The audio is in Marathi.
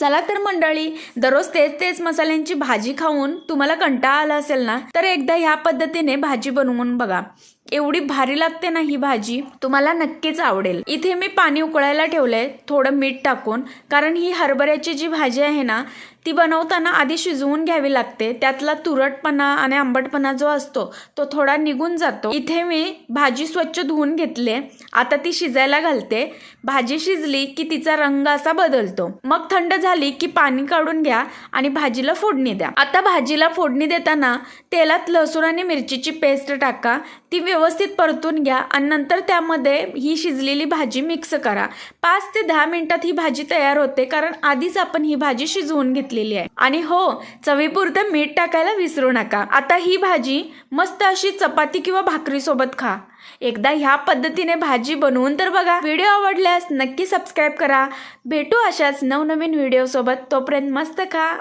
चला तर मंडळी दररोज तेच तेच मसाल्यांची भाजी खाऊन तुम्हाला कंटाळा आला असेल ना तर एकदा ह्या पद्धतीने भाजी बनवून बघा. एवढी भारी लागते ना ही भाजी? तुम्हाला नक्कीच आवडेल. इथे मी पाणी उकळायला ठेवलंय थोडं मीठ टाकून. कारण ही हरभऱ्याची जी भाजी आहे ना ती बनवताना आधी शिजवून घ्यावी लागते. त्यातला तुरटपणा आणि आंबटपणा जो असतो तो थोडा निघून जातो. इथे मी भाजी स्वच्छ धुवून घेतले आता ती शिजायला घालते. भाजी शिजली की तिचा रंग असा बदलतो. मग थंड झाली की पाणी काढून घ्या आणि भाजीला फोडणी द्या. आता भाजीला फोडणी देताना तेलात लसूण आणि मिरचीची पेस्ट टाका. ती व्यवस्थित व्यवस्थित परतून घ्या आणि नंतर त्यामध्ये ही शिजलेली भाजी मिक्स करा. पाच ते दहा मिनिटात ही भाजी तयार होते कारण आधीच आपण ही भाजी शिजवून घेतलेली आहे. आणि हो चवीपुरतं मीठ टाकायला विसरू नका. आता ही भाजी मस्त अशी चपाती किंवा भाकरीसोबत खा. एकदा ह्या पद्धतीने भाजी बनवून तर बघा. व्हिडिओ आवडल्यास नक्की सबस्क्राईब करा. भेटू अशाच नवनवीन व्हिडिओसोबत. तोपर्यंत मस्त खा.